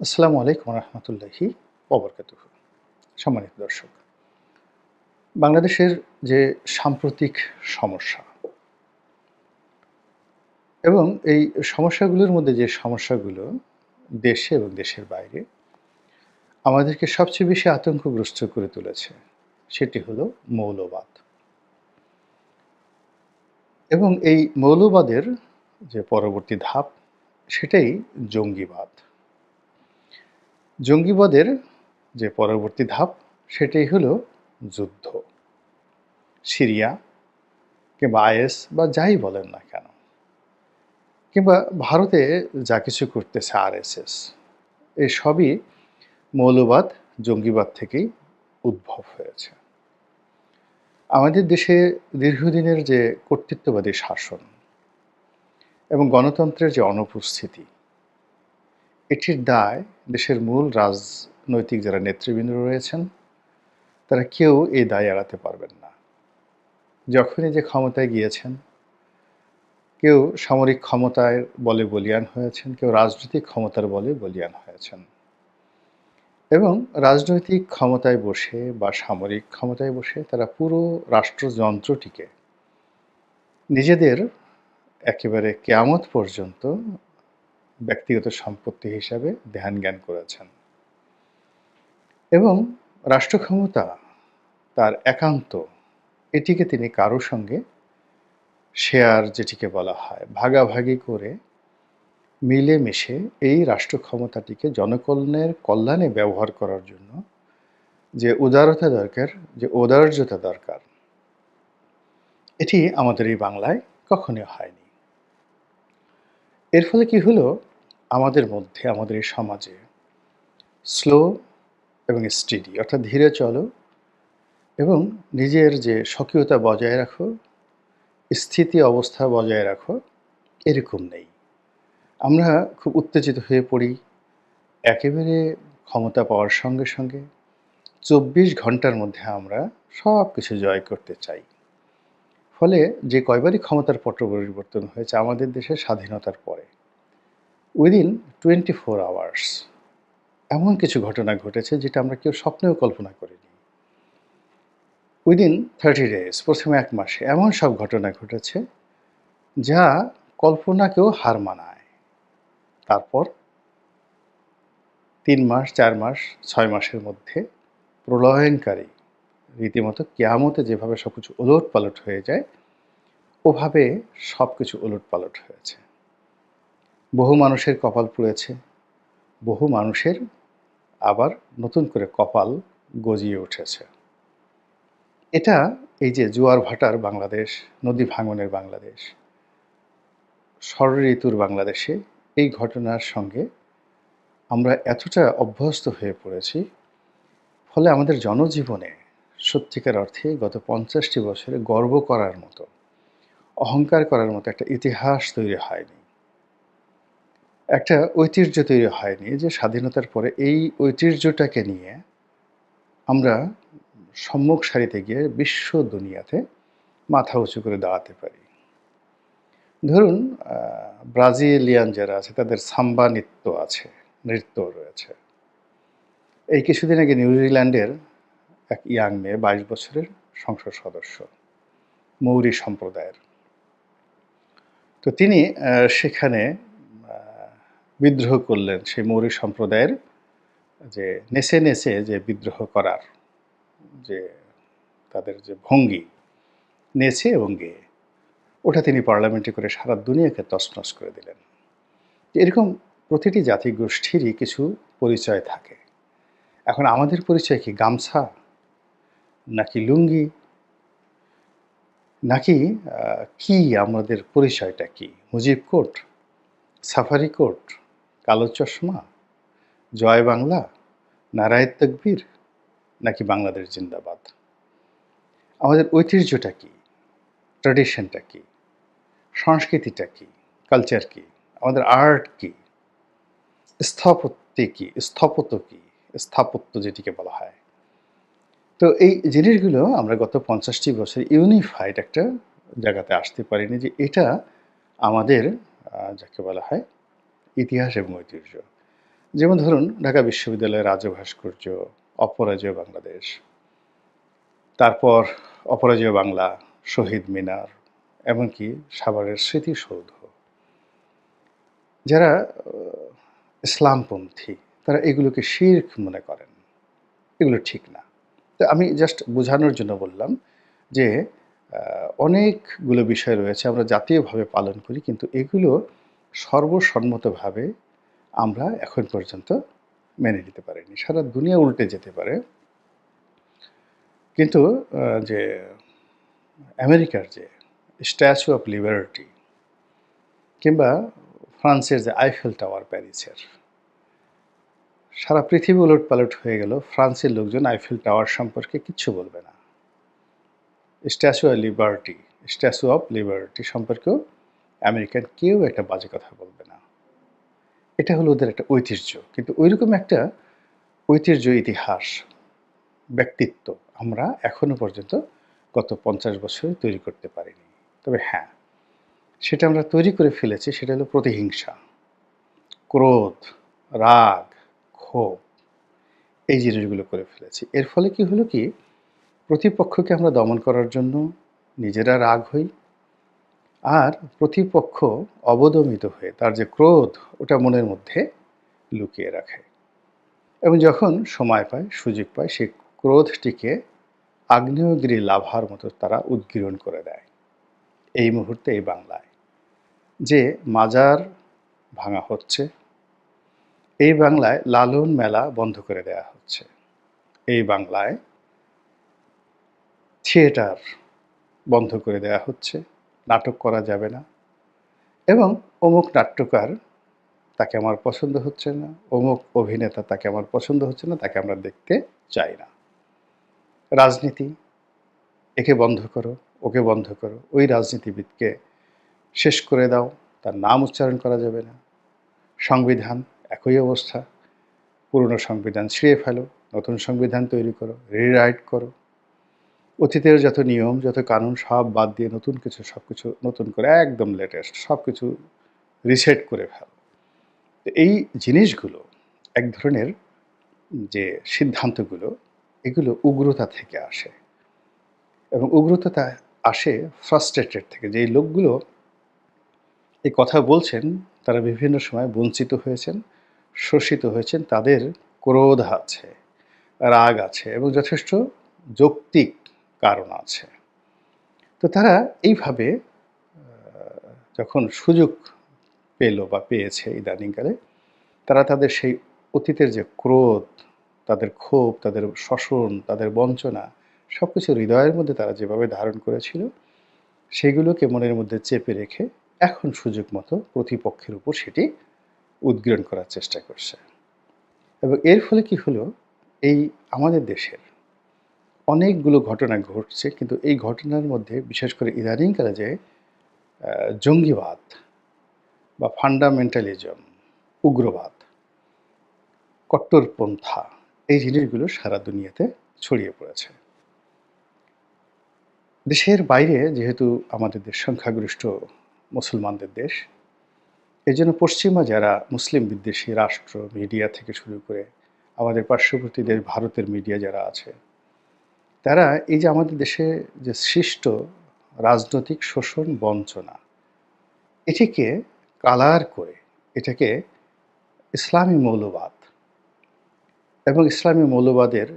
আসসালামু আলাইকুম রহমতুল্লাহি অবরকাত সম্মানিত দর্শক, বাংলাদেশের যে সাম্প্রতিক সমস্যা এবং এই সমস্যাগুলোর মধ্যে যে সমস্যাগুলো দেশে এবং দেশের বাইরে, আমাদেরকে সবচেয়ে বেশি আতঙ্কগ্রস্ত করে তুলেছে সেটি হলো মৌলবাদ। এবং এই মৌলবাদের যে পরবর্তী ধাপ, সেটাই জঙ্গিবাদ। জঙ্গিবাদের যে পরবর্তী ধাপ, সেটাই হলো যুদ্ধ। সিরিয়া কিংবা আইএস বা যাই বলেন না কেন, কিংবা ভারতে যা কিছু করতেছে আরএসএস, এই সবই মৌলবাদ জঙ্গিবাদ থেকেই উদ্ভব হয়েছে। আমাদের দেশে দীর্ঘদিনের যে কর্তৃত্ববাদী শাসন এবং গণতন্ত্রের যে অনুপস্থিতি, এটির দায় দেশের মূল রাজনৈতিক যারা নেতৃবৃন্দ রয়েছেন, তারা কেউ এই দায় এড়াতে পারবেন না। যখনই যে ক্ষমতায় গিয়েছেন, কেউ সামরিক ক্ষমতায় বলে বলিয়ান হয়েছেন, কেউ রাজনৈতিক ক্ষমতার বলে বলিয়ান হয়েছেন। এবং রাজনৈতিক ক্ষমতায় বসে বা সামরিক ক্ষমতায় বসে তারা পুরো রাষ্ট্রযন্ত্রটিকে নিজেদের একেবারে কেয়ামত পর্যন্ত ব্যক্তিগত সম্পত্তি হিসাবে ধ্যান জ্ঞান করেছেন। এবং রাষ্ট্র ক্ষমতা তার একান্ত, এটিকে তিনি কারও সঙ্গে শেয়ার যেটিকে বলা হয়, ভাগাভাগি করে মিলেমিশে এই রাষ্ট্র ক্ষমতাটিকে জনকল্যাণের কল্যাণে ব্যবহার করার জন্য যে উদারতা দরকার, যে ঔদার্যতা দরকার, এটি আমাদের এই বাংলায় কখনোই হয়নি। এর ফলে কি হলো? আমাদের মধ্যে, আমাদের এই সমাজে স্লো এবং স্টেডি অর্থাৎ ধীরে চলো এবং নিজের যে স্বকীয়তা বজায় রাখো, স্থিতি অবস্থা বজায় রাখো, এরকম নেই। আমরা খুব উত্তেজিত হয়ে পড়ি, একেবারে ক্ষমতা পাওয়ার সঙ্গে সঙ্গে চব্বিশ ঘণ্টার মধ্যে আমরা সব কিছু জয় করতে চাই। ফলে যে কয়বারই ক্ষমতার পট পরিবর্তন হয়েছে আমাদের দেশের স্বাধীনতার পরে। উইদিন টোয়েন্টি ফোর আওয়ার্স এমন কিছু ঘটনা ঘটেছে যেটা আমরা কেউ স্বপ্নেও কল্পনা করিনি। উইদিন থার্টি ডেজ প্রথমে এক মাসে এমন সব ঘটনা ঘটেছে যা কল্পনাকেও হার মানায়। তারপর তিন মাস, চার মাস, ছয় মাসের মধ্যে প্রলয়নকারী রীতিমতো কেয়ামতে যেভাবে সব কিছু ওলট পালট হয়ে যায়, ওভাবে সব কিছু ওলট পালট হয়েছে। বহু মানুষের কপাল পুড়েছে, বহু মানুষের আবার নতুন করে কপাল গজিয়ে উঠেছে। এটা এই যে জোয়ার ভাটার বাংলাদেশ, নদী ভাঙনের বাংলাদেশ ষড় ঋতুর বাংলাদেশে এই ঘটনার সঙ্গে আমরা এতটা অভ্যস্ত হয়ে পড়েছি, ফলে আমাদের জনজীবনে সত্যিকার অর্থে গত পঞ্চাশটি বছরে গর্ব করার মতো, অহংকার করার মতো একটা ইতিহাস তৈরি হয়নি। একটা ঐতিহ্য তৈরি হয়নি যে স্বাধীনতার পরে এই ঐতিহ্যটাকে নিয়ে আমরা সম্মুখ সারিতে গিয়ে বিশ্ব দুনিয়াতে মাথা উঁচু করে দাঁড়াতে পারি। ধরুন ব্রাজিলিয়ান যারা আছে, তাদের সাম্বা নৃত্য আছে, নৃত্য রয়েছে। এই কিছুদিন আগে নিউজিল্যান্ডের এক ইয়াং মেয়ে, বাইশ বছরের সংসদ সদস্য, মৌরি সম্প্রদায়ের। তো তিনি সেখানে বিদ্রোহ করলেন সেই মৌরিক সম্প্রদায়ের যে নেচে নেচে যে বিদ্রোহ করার, যে তাদের যে ভঙ্গি নেচে এবং গেয়ে ওটা তিনি পার্লামেন্টে করে সারা দুনিয়াকে তছনছ করে দিলেন। এরকম প্রতিটি জাতি গোষ্ঠীরই কিছু পরিচয় থাকে। এখন আমাদের পরিচয় কি গামছা, নাকি লুঙ্গি, নাকি কি আমাদের পরিচয়টা কি? মুজিব কোট সাফারি কোট কালো চশমা, জয় বাংলা, নারায়ণ তকবীর, নাকি বাংলাদেশ জিন্দাবাদ? আমাদের ঐতিহ্যটা কি? ট্র্যাডিশনটা কি? সংস্কৃতিটা কি? কালচার কি? আমাদের আর্ট কি? স্থপত্যি কি? স্থপত কি? স্থাপত্য যেটিকে বলা হয়। তো এই জিনিসগুলো আমরা গত পঞ্চাশটি বছর ইউনিফাইড একটা জায়গাতে আসতে পারিনি যে এটা আমাদের যাকে বলা হয় ইতিহাস এবং ঐতিহ্য। যেমন ধরুন, ঢাকা বিশ্ববিদ্যালয়ের রাজ্য ভাস্কর্য অপরাজয় বাংলাদেশ। তারপর অপরাজয় বাংলা, শহীদ মিনার, এমনকি সাভারের স্মৃতিসৌধ। যারা ইসলামপন্থী, তারা এগুলোকে শির্ক মনে করেন। এগুলো ঠিক না। তো আমি জাস্ট বোঝানোর জন্য বললাম যে অনেকগুলো বিষয় রয়েছে, আমরা জাতীয়ভাবে পালন করি, কিন্তু এগুলো সর্বসম্মতভাবে আমরা এখন পর্যন্ত মেনে নিতে পারিনি। সারা দুনিয়া উল্টে যেতে পারে। কিন্তু যে আমেরিকার যে স্ট্যাচু অফ লিবার্টি কিংবা ফ্রান্সের যে আইফেল টাওয়ার প্যারিসের, সারা পৃথিবী উলট পালট হয়ে গেল। ফ্রান্সের লোকজন আইফেল টাওয়ার সম্পর্কে কিচ্ছু বলবে না। Statue of Liberty, Statue of Liberty সম্পর্কেও আমেরিকান কেউ একটা বাজে কথা বলবে না। এটা হলো ওদের একটা ঐতিহ্য। কিন্তু ওইরকম একটা ঐতিহ্য, ইতিহাস, ব্যক্তিত্ব আমরা এখনও পর্যন্ত গত পঞ্চাশ বছরে তৈরি করতে পারিনি। তবে হ্যাঁ সেটা আমরা তৈরি করে ফেলেছি, সেটা হলো প্রতিহিংসা, ক্রোধ, রাগ, ক্ষোভ, এই জিনিসগুলো করে ফেলেছি। এর ফলে কি হলো কি? প্রতিপক্ষকে আমরা দমন করার জন্য নিজেরা রাগ হই আর প্রতিপক্ষ অবদমিত হয়ে তার যে ক্রোধ, ওটা মনের মধ্যে লুকিয়ে রাখে। এবং যখন সময় পায়, সুযোগ পায় সেই ক্রোধটিকে আগ্নেয়গিরি লাভার মতো তারা উদ্গীরণ করে দেয়। এই মুহূর্তে এই বাংলায় যে মাজার ভাঙা হচ্ছে, এই বাংলায় লালন মেলা বন্ধ করে দেয়া হচ্ছে। এই বাংলায় থিয়েটার বন্ধ করে দেয়া হচ্ছে। নাটক করা যাবে না। এবং অমুক নাট্যকার তাকে আমার পছন্দ হচ্ছে না, অমুক অভিনেতা তাকে আমার পছন্দ হচ্ছে না, তাকে আমরা দেখতে চাই না। রাজনীতি, একে বন্ধ করো, ওকে বন্ধ করো, ওই রাজনীতিবিদকে শেষ করে দাও, তার নাম উচ্চারণ করা যাবে না। সংবিধান, একই অবস্থা, পুরনো সংবিধান ছিঁড়ে ফেলো, নতুন সংবিধান তৈরি করো রিরাইট করো। অতীতের যত নিয়ম, যত কানুন, সব বাদ দিয়ে নতুন কিছু, সব কিছু নতুন করে, একদম লেটেস্ট সব কিছু রিসেট করে ফেল। এই জিনিসগুলো এক ধরনের যে সিদ্ধান্তগুলো, এগুলো উগ্রতা থেকে আসে। এবং উগ্রতা আসে ফ্রাস্ট্রেটেড থেকে। যে লোকগুলো এই কথা বলছেন, তারা বিভিন্ন সময় বঞ্চিত হয়েছেন, শোষিত হয়েছেন, তাদের ক্রোধ আছে, রাগ আছে এবং যথেষ্ট যৌক্তিক কারণ আছে। তো তারা এইভাবে যখন সুযোগ পেল বা পেয়েছে ইদানিংকালে, তারা তাদের সেই অতীতের যে ক্রোধ, তাদের ক্ষোভ, তাদের শোষণ, তাদের বঞ্চনা সব কিছু হৃদয়ের মধ্যে তারা যেভাবে ধারণ করেছিল, সেগুলোকে মনের মধ্যে চেপে রেখে এখন সুযোগ মতো প্রতিপক্ষের উপর সেটি উদ্গীরণ করার চেষ্টা করছে। এবং এর ফলে কি হলো? এই আমাদের দেশের অনেকগুলো ঘটনা ঘটছে, কিন্তু এই ঘটনার মধ্যে বিশেষ করে ইদানিংকালে যে জঙ্গিবাদ বা ফান্ডামেন্টালিজম উগ্রবাদ, কট্টরপন্থা, এই জিনিসগুলো সারা দুনিয়াতে ছড়িয়ে পড়েছে। দেশের বাইরে যেহেতু আমাদের দেশ সংখ্যাগরিষ্ঠ মুসলমানদের দেশ এই জন্য পশ্চিমা যারা মুসলিম বিদ্বেষী রাষ্ট্র মিডিয়া থেকে শুরু করে আমাদের পার্শ্ববর্তী দেশ, ভারতের মিডিয়া যারা আছে তারা এই যে আমাদের দেশে যে সৃষ্ট রাজনৈতিক শোষণ বঞ্চনা, এটিকে কালার করে, এটাকে ইসলামী মৌলবাদ এবং ইসলামী মৌলবাদের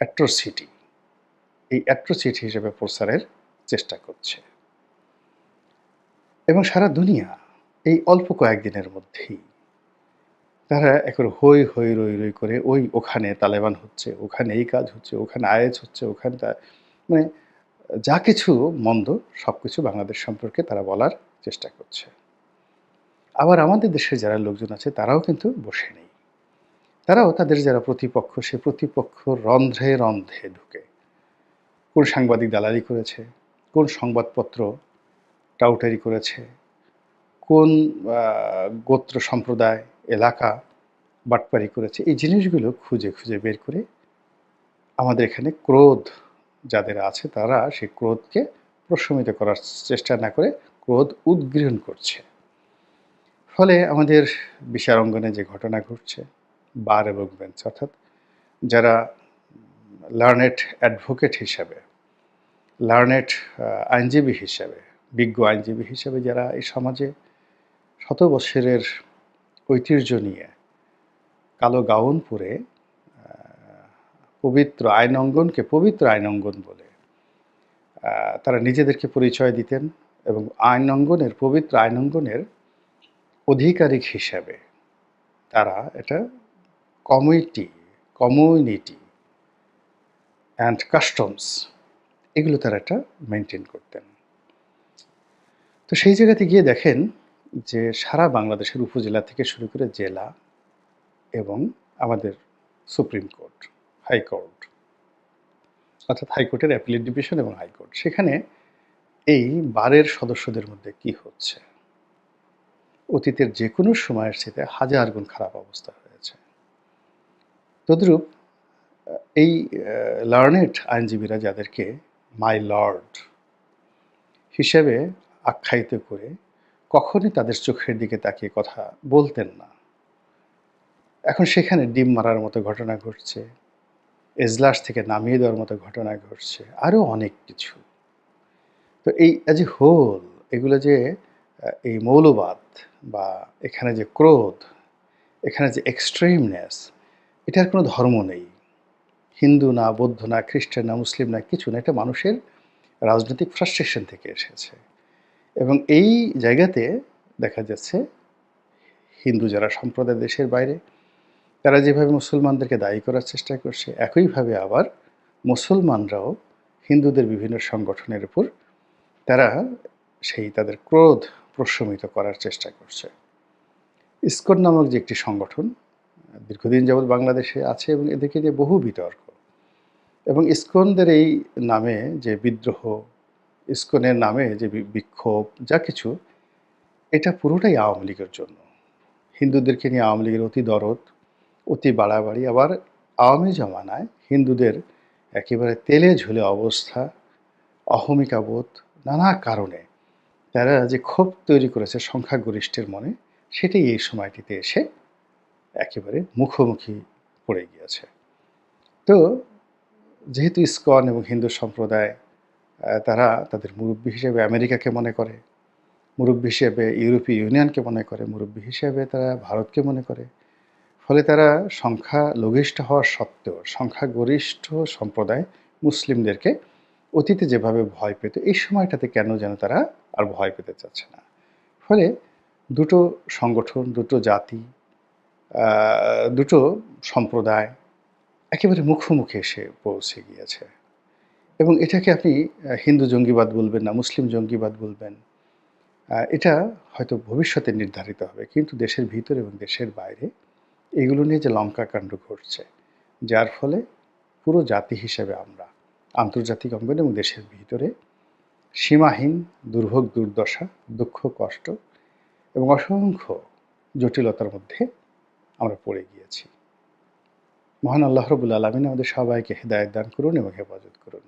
অ্যাট্রোসিটি, এই অ্যাট্রোসিটি হিসেবে প্রচারের চেষ্টা করছে। এবং সারা দুনিয়া এই অল্প কয়েকদিনের মধ্যেই তারা একবার হই হই রই রই করে ওই ওখানে তালেবান হচ্ছে, ওখানে এই কাজ হচ্ছে, ওখানে আয়েজ হচ্ছে, ওখানে তা মানে যা কিছু মন্দ সব কিছু বাংলাদেশ সম্পর্কে তারা বলার চেষ্টা করছে। আবার আমাদের দেশের যারা লোকজন আছে তারাও কিন্তু বসে নেই। তারাও তাদের যারা প্রতিপক্ষ, সে প্রতিপক্ষ রন্ধ্রে রন্ধ্রে ঢুকে। কোন সাংবাদিক দালালি করেছে, কোন সংবাদপত্র টাউটারি করেছে, কোন গোত্র সম্প্রদায় এলাকা বাটপারি করেছে। এই জিনিসগুলো খুঁজে খুঁজে বের করে আমাদের এখানে ক্রোধ যাদের আছে তারা সেই ক্রোধকে প্রশমিত করার চেষ্টা না করে ক্রোধ উদ্গীরণ করছে। ফলে আমাদের বিচার অঙ্গনে যে ঘটনা ঘটছে, বার এবং বেঞ্চ, অর্থাৎ যারা লার্নেট অ্যাডভোকেট হিসাবে লার্নেট আইনজীবী হিসাবে, বিজ্ঞ আইনজীবী হিসাবে যারা এই সমাজে শত বৎসরের ঐতিহ্য নিয়ে। কালো গাউন পরে পবিত্র আইন অঙ্গনকে পবিত্র আইন অঙ্গন বলে। তারা নিজেদেরকে পরিচয় দিতেন এবং আইন অঙ্গনের, পবিত্র আইন অঙ্গনের অধিকারিক হিসাবে তারা এটা কমিটি, কমিউনিটি অ্যান্ড কাস্টমস, এগুলো তারা একটা মেনটেন করতেন। তো সেই জায়গাতে গিয়ে দেখেন যে সারা বাংলাদেশের উপজেলা থেকে শুরু করে জেলা এবং আমাদের সুপ্রিম কোর্ট হাইকোর্ট অর্থাৎ হাইকোর্টের অ্যাপিলেট ডিভিশন এবং হাইকোর্ট সেখানে এই বারের সদস্যদের মধ্যে কি হচ্ছে? অতীতের যে কোনো সময়ের সাথে হাজার গুণ খারাপ অবস্থা হয়েছে। তদ্রূপ, এই লার্নেট আইনজীবীরা যাদেরকে মাই লর্ড হিসেবে আখ্যায়িত করে কখনই তাদের চোখের দিকে তাকিয়ে কথা বলতেন না। এখন সেখানে ডিম মারার মতো ঘটনা ঘটছে, এজলাস থেকে নামিয়ে দেওয়ার মতো ঘটনা ঘটছে আরও অনেক কিছু। তো এই অ্যাজ এ হোল এগুলো যে এই মৌলবাদ বা এখানে যে ক্রোধ, এখানে যে এক্সট্রিমনেস এটার কোনো ধর্ম নেই। হিন্দু না, বৌদ্ধ না, খ্রিস্টান না, মুসলিম না, কিছু না, এটা মানুষের রাজনৈতিক ফ্রাস্ট্রেশন থেকে এসেছে। এবং এই জায়গাতে দেখা যাচ্ছে হিন্দু যারা সম্প্রদায় দেশের বাইরে, তারা যেভাবে মুসলমানদেরকে দায়ী করার চেষ্টা করছে, একইভাবে আবার মুসলমানরাও হিন্দুদের বিভিন্ন সংগঠনের উপর তারা সেই তাদের ক্রোধ প্রশমিত করার চেষ্টা করছে। ইসকন নামক যে একটি সংগঠন, দীর্ঘদিন যাবৎ বাংলাদেশে আছে এবং এদেরকে নিয়ে বহু বিতর্ক। এবং ইস্কনদের এই নামে যে বিদ্রোহ ইসকনের নামে যে বিক্ষোভ, যা কিছু, এটা পুরোটাই আওয়ামী লীগের জন্য। হিন্দুদেরকে নিয়ে আওয়ামী লীগের অতি দরদ, অতি বাড়াবাড়ি, আবার আওয়ামী জমানায় হিন্দুদের একেবারে তেলে ঝুলে অবস্থা, অহমিকাবোধ, নানা কারণে তারা যে ক্ষোভ তৈরি করেছে সংখ্যাগরিষ্ঠের মনে, সেটাই এই সময়টিতে এসে একেবারে মুখোমুখি পড়ে গিয়েছে। তো, যেহেতু ইসকন এবং হিন্দু সম্প্রদায় তারা তাদের মুরব্বী হিসেবে আমেরিকাকে মনে করে, মুরব্বী হিসেবে ইউরোপীয় ইউনিয়নকে মনে করে, মুরব্বী হিসেবে তারা ভারতকে মনে করে। ফলে তারা সংখ্যা লঘিষ্ঠ হওয়া সত্ত্বেও সংখ্যাগরিষ্ঠ সম্প্রদায় মুসলিমদেরকে অতীতে যেভাবে ভয় পেত, এই সময়টাতে কেন যেন তারা আর ভয় পেতে চাচ্ছে না? ফলে দুটো সংগঠন, দুটো জাতি দুটো সম্প্রদায় একেবারে মুখোমুখি এসে পৌঁছে গিয়েছে। এবং এটাকে আপনি হিন্দু জঙ্গিবাদ বলবেন না, মুসলিম জঙ্গিবাদ বলবেন এটা হয়তো ভবিষ্যতে নির্ধারিত হবে, কিন্তু দেশের ভিতরে এবং দেশের বাইরে এগুলো নিয়ে যে লঙ্কা কাণ্ড ঘটছে, যার ফলে পুরো জাতি হিসেবে আমরা, আন্তর্জাতিক অঙ্গনে এবং দেশের ভিতরে সীমাহীন দুর্ভোগ, দুর্দশা, দুঃখ, কষ্ট এবং অসংখ্য জটিলতার মধ্যে আমরা পড়ে গিয়েছি। মহান আল্লাহ রবুল আলমিন আমাদের সবাইকে হেদায়ত দান করুন এবং হেফাজত করুন।